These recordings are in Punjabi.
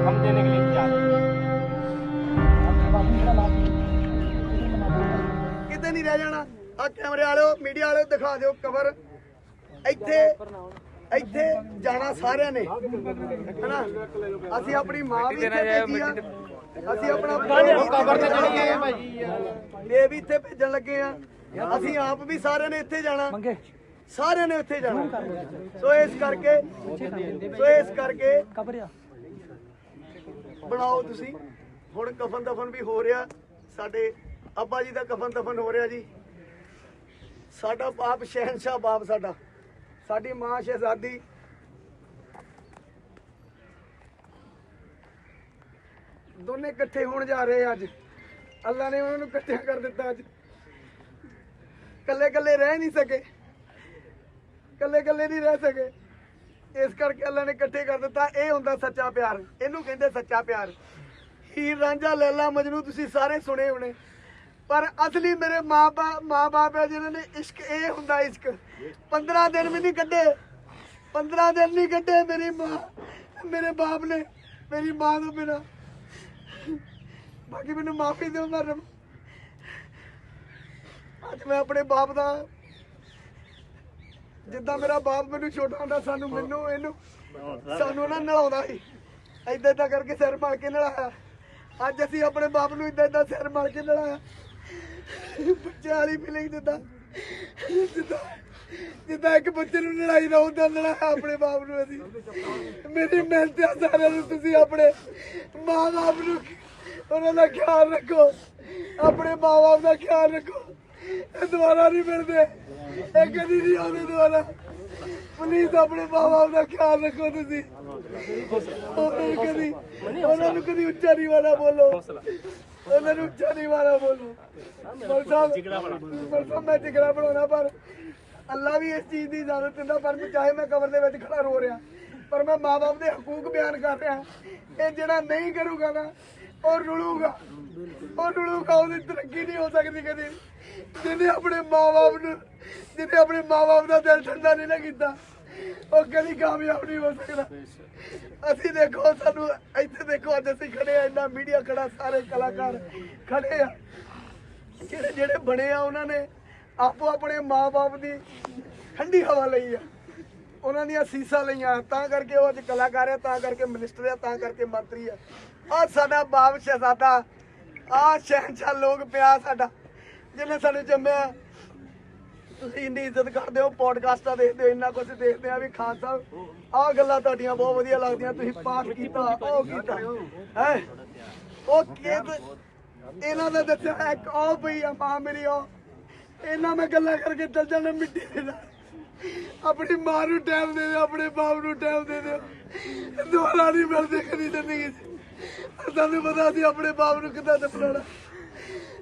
हम देने के लिए तैयार हैं ਕਿਤੇ ਨਹੀਂ ਰਹਿ ਜਾਣਾ ਆ ਕੈਮਰੇ ਵਾਲਿਓ ਮੀਡੀਆ ਵਾਲਿਓ ਦਿਖਾ ਦਿਓ ਕਵਰ ਇੱਥੇ ਇੱਥੇ ਜਾਣਾ ਸਾਰਿਆਂ ਨੇ ਹੈਨਾ ਅਸੀਂ ਆਪਣੀ ਮਾਂ ਵੀ ਇੱਥੇ ਭੇਜੀ ਆ ਅਸੀਂ ਆਪਣਾ ਕਵਰ ਤੇ ਚੜ ਗਏ ਭਾਈ ਇਹ ਵੀ ਇੱਥੇ ਭੇਜਣ ਲੱਗੇ ਆ ਅਸੀਂ ਆਪ ਵੀ ਸਾਰਿਆਂ ਨੇ ਇੱਥੇ ਜਾਣਾ। ਸਾਰਿਆਂ ਨੇ ਇੱਥੇ ਜਾਣਾ। ਸੋ ਇਸ ਕਰਕੇ ਸੋ ਇਸ ਕਰਕੇ ਬਣਾਓ ਤੁਸੀਂ। ਹੁਣ ਕਫਨ ਦਫਨ ਵੀ ਹੋ ਰਿਹਾ। ਸਾਡੇ ਅੱਬਾ ਜੀ ਦਾ ਕਫਨ ਦਫਨ ਹੋ ਰਿਹਾ ਜੀ। ਸਾਡਾ ਬਾਪ ਸ਼ਹਿਨशाह ਬਾਪ ਸਾਡਾ। ਸਾਡੀ ਮਾਂ ਸ਼ਹਿਜ਼ਾਦੀ। ਦੋਨੇ ਇਕੱਠੇ ਹੋਣ ਜਾ ਰਹੇ ਅੱਜ। ਅੱਲਾ ਨੇ ਉਹਨਾਂ ਨੂੰ ਇਕੱਠਿਆਂ ਕਰ ਦਿੱਤਾ ਅੱਜ। ਕੱਲੇ ਕੱਲੇ ਰਹਿ ਨਹੀਂ ਸਕੇ। ਕੱਲੇ ਕੱਲੇ ਨਹੀਂ ਰਹਿ ਸਕੇ। ਇਸ ਕਰਕੇ ਅੱਲਾ ਨੇ ਇਕੱਠੇ ਕਰ ਦਿੱਤਾ। ਇਹ ਹੁੰਦਾ ਸੱਚਾ ਪਿਆਰ। ਇਹਨੂੰ ਕਹਿੰਦੇ ਸੱਚਾ ਪਿਆਰ। ਹੀਰ ਰਾਂਝਾ ਲੈਲਾ ਮਜਨੂ ਤੁਸੀਂ ਸਾਰੇ ਸੁਣੇ ਹੋਣੇ। ਪਰ ਅਸਲੀ ਮੇਰੇ ਮਾਪਾ ਮਾਪੇ ਆ ਜਿਨ੍ਹਾਂ ਨੇ ਇਸ਼ਕ, ਇਹ ਹੁੰਦਾ ਇਸ਼ਕ। 15 ਦਿਨ ਵੀ ਨਹੀਂ ਕੱਢੇ। 15 ਦਿਨ ਨਹੀਂ ਕੱਢੇ ਮੇਰੀ ਮਾਂ। ਮੇਰੇ ਬਾਪ ਨੇ। ਮੇਰੀ ਮਾਂ ਤੋਂ ਬਿਨਾ। ਬਾਕੀ ਮੈਨੂੰ ਮਾਫੀ ਦਿਓ, ਮੈਂ ਰਬ- ਮੈਂ ਆਪਣੇ ਬਾਪ ਦਾ। ਜਿੱਦਾਂ ਮੇਰਾ ਬਾਪ ਮੈਨੂੰ ਛੋਟਾ ਹੁੰਦਾ, ਸਾਨੂੰ ਮੈਨੂੰ ਇਹਨੂੰ ਸਾਨੂੰ ਨਾ ਨਲਾਉਂਦਾ ਸੀ। ਏਦਾਂ ਏਦਾਂ ਕਰਕੇ ਸਿਰ ਮਲ ਕੇ ਨਲਾਇਆ ਅੱਜ ਅਸੀਂ ਆਪਣੇ ਬਾਪ ਨੂੰ ਏਦਾਂ ਏਦਾਂ ਸਿਰ ਮਲ ਕੇ ਨਲਾਇਆ ਬੱਚਿਆਂ ਵਾਲੀ ਫੀਲਿੰਗ ਜਿੱਦਾਂ ਜਿੱਦਾਂ ਜਿੱਦਾਂ ਇੱਕ ਬੱਚੇ ਨੂੰ ਲੜਾਈ ਨਾ ਹੁੰਦਾ ਲੜਾਇਆ ਆਪਣੇ ਬਾਪ ਨੂੰ ਅਸੀਂ। ਮੇਰੀ ਮਿਹਨਤ ਆ ਸਾਰਿਆਂ ਨੂੰ, ਤੁਸੀਂ ਆਪਣੇ ਮਾਂ ਬਾਪ ਨੂੰ ਉਹਨਾਂ ਦਾ ਖਿਆਲ ਰੱਖੋ। ਆਪਣੇ ਮਾਂ ਬਾਪ ਦਾ ਖਿਆਲ ਰੱਖੋ। ਇਹ ਦੁਬਾਰਾ ਨਹੀਂ ਮਿਲਦੇ। ਇਹ ਕਦੀ ਨਹੀਂ ਆਉਂਦੇ ਦੁਬਾਰਾ। ਪਲੀਜ਼ ਆਪਣੇ ਮਾਂ ਬਾਪ ਦਾ ਖਿਆਲ ਰੱਖੋ ਤੁਸੀਂ। ਉਹਨਾਂ ਨੂੰ ਕਦੀ ਉਹਨਾਂ ਨੂੰ ਕਦੀ ਉੱਚਾ ਨਹੀਂ ਵਾਲਾ ਬੋਲੋ। ਉਹਨਾਂ ਨੂੰ ਉੱਚਾ ਨਹੀਂ ਵਾਲਾ ਬੋਲੋ। ਮਰ ਮੈਂ ਜਿਗਰਾ ਬਣਾਉਣਾ, ਪਰ ਅੱਲਾ ਵੀ ਇਸ ਚੀਜ਼ ਦੀ ਇਜਾਜ਼ਤ ਦਿੰਦਾ, ਪਰ ਚਾਹੇ ਮੈਂ ਕਬਰ ਦੇ ਵਿੱਚ ਖੜਾ ਰੋ ਰਿਹਾ। ਪਰ ਮੈਂ ਮਾਪੇ ਦੇ ਹਕੂਕ ਬਿਆਨ ਕਰ ਰਿਹਾ। ਇਹ ਜਿਹੜਾ ਨਹੀਂ ਕਰੂਗਾ ਨਾ, ਉਹ ਰੁਲੂਗਾ। ਉਹ ਰੁਲੂਗਾ, ਉਹਦੀ ਤਰੱਕੀ ਨਹੀਂ ਹੋ ਸਕਦੀ ਕਦੀ। ਜਿਹਨੇ ਆਪਣੇ ਮਾਪੇ ਨੂੰ ਜਿਹਨੇ ਆਪਣੇ ਮਾਪੇ ਦਾ ਦਿਲ ਠੰਡਾ ਨਹੀਂ ਨਾ ਕੀਤਾ, ਉਹ ਕਦੀ ਕਾਮਯਾਬ ਨਹੀਂ ਹੋ ਸਕਦਾ। ਅਸੀਂ ਦੇਖੋ, ਸਾਨੂੰ ਇੱਥੇ ਦੇਖੋ, ਅੱਜ ਅਸੀਂ ਖੜੇ ਆ ਇੰਨਾ ਮੀਡੀਆ ਖੜਾ, ਸਾਰੇ ਕਲਾਕਾਰ ਖੜੇ ਆ। ਜਿਹੜੇ ਜਿਹੜੇ ਬਣੇ ਆ, ਉਹਨਾਂ ਨੇ ਆਪੋ ਆਪਣੇ ਮਾਪੇ ਦੀ ਠੰਡੀ ਹਵਾ ਲਈ ਆ। ਉਹਨਾਂ ਦੀਆਂ ਸੀਸਾਂ ਲਈਆਂ, ਤਾਂ ਕਰਕੇ ਉਹ ਅੱਜ ਕਲਾਕਾਰ ਆ, ਤਾਂ ਕਰਕੇ ਮਿਨਿਸਟਰ ਆ, ਤਾਂ ਕਰਕੇ ਮੰਤਰੀ ਆ। ਆ ਸਾਡਾ ਬਾਪ ਸ਼ਹਿਜ਼ਾਦਾ ਆ ਸ਼ਹਿਨशाह ਲੋਕ ਪਿਆ ਸਾਡਾ। ਜਿਹਨੇ ਸਾਡੇ ਜੰਮਿਆ, ਤੁਸੀਂ ਇੰਨੀ ਇੱਜ਼ਤ ਕਰਦੇ ਹੋ, ਪੋਡਕਾਸਟਾਂ ਦੇਖਦੇ ਹੋ, ਇੰਨਾ ਕੁਝ ਦੇਖਦੇ ਆ ਵੀ ਖਾਨ ਸਾਹਿਬ, ਆਹ ਗੱਲਾਂ ਤੁਹਾਡੀਆਂ ਬਹੁਤ ਵਧੀਆ ਲੱਗਦੀਆਂ, ਤੁਸੀਂ ਪਾਠ ਕੀਤਾ, ਉਹ ਕੀਤਾ। ਹੈ? ਉਹ ਕਿਦ ਇਹਨਾਂ ਦਾ ਦੱਸਿਆ ਇੱਕ, ਉਹ ਪਈ ਆ ਮਾਂ ਮੇਰੀ, ਉਹ। ਇਹਨਾਂ ਮੈਂ ਗੱਲਾਂ ਕਰਕੇ ਚੱਲ ਜਾਣਾ ਮਿੱਟੀ ਦੇ ਨਾਲ। ਆਪਣੀ ਮਾਂ ਨੂੰ ਟਾਈਮ ਦੇ ਦਿਓ, ਆਪਣੇ ਬਾਪ ਨੂੰ ਟਾਈਮ ਦੇ ਦਿਓ। ਦੁਬਾਰਾ ਨਹੀਂ ਮਿਲਦੇ ਕਦੀ ਜ਼ਿੰਦਗੀ 'ਚ। ਸਾਨੂੰ ਪਤਾ ਸੀ ਆਪਣੇ ਬਾਪ ਨੂੰ ਕਿੱਦਾਂ ਦਫਨਾਉਣਾ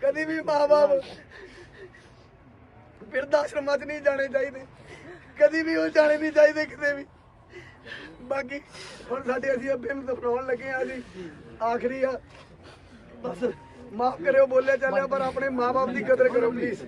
ਕਦੀ ਵੀ ਮਾਂ-ਬਾਪ ਬਿਰਧ ਆਸ਼ਰਮਾਂ 'ਚ ਨਹੀਂ ਜਾਣੇ ਚਾਹੀਦੇ। ਕਦੀ ਵੀ ਉਹ ਜਾਣੇ ਨਹੀਂ ਚਾਹੀਦੇ ਕਿਤੇ ਵੀ। ਬਾਕੀ ਹੁਣ ਸਾਡੇ ਅਸੀਂ ਅੱਬੇ ਨੂੰ ਦਫਨਾਉਣ ਲੱਗੇ ਆ ਜੀ। ਆਖਰੀ ਆ। ਬਸ ਮਾਫ ਕਰਿਓ, ਬੋਲਿਆ ਚੱਲਿਆ, ਪਰ ਆਪਣੇ ਮਾਪੇ ਦੀ ਕਦਰ ਕਰੋ ਪਲੀਜ਼